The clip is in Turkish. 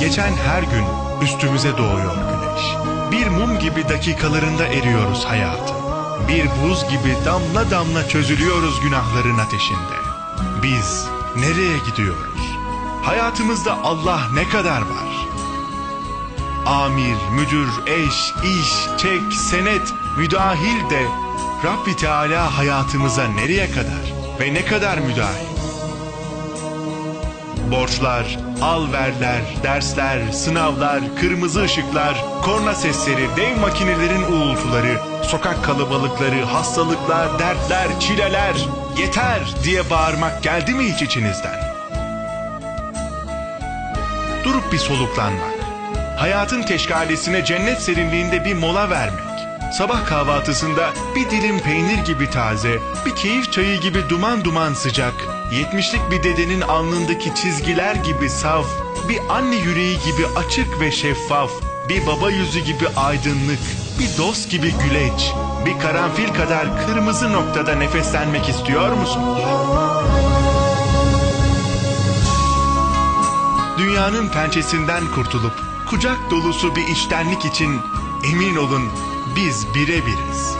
Geçen her gün üstümüze doğuyor güneş. Bir mum gibi dakikalarında eriyoruz hayatın. Bir buz gibi damla damla çözülüyoruz günahların ateşinde. Biz nereye gidiyoruz? Hayatımızda Allah ne kadar var? Amir, müdür, eş, iş, çek, senet, müdahil de Rabbi Teala hayatımıza nereye kadar ve ne kadar müdahil? Borçlar, al verler, dersler, sınavlar, kırmızı ışıklar, korna sesleri, dev makinelerin uğultuları, sokak kalabalıkları, hastalıklar, dertler, çileler, yeter diye bağırmak geldi mi hiç içinizden? Durup bir soluklanmak, hayatın teşkalesine cennet serinliğinde bir mola vermek, sabah kahvaltısında bir dilim peynir gibi taze, bir keyif çayı gibi duman duman sıcak, yetmişlik bir dedenin alnındaki çizgiler gibi saf, bir anne yüreği gibi açık ve şeffaf, bir baba yüzü gibi aydınlık, bir dost gibi güleç, bir karanfil kadar kırmızı noktada nefeslenmek istiyor musunuz? Dünyanın pençesinden kurtulup kucak dolusu bir iştenlik için emin olun biz birebiriz.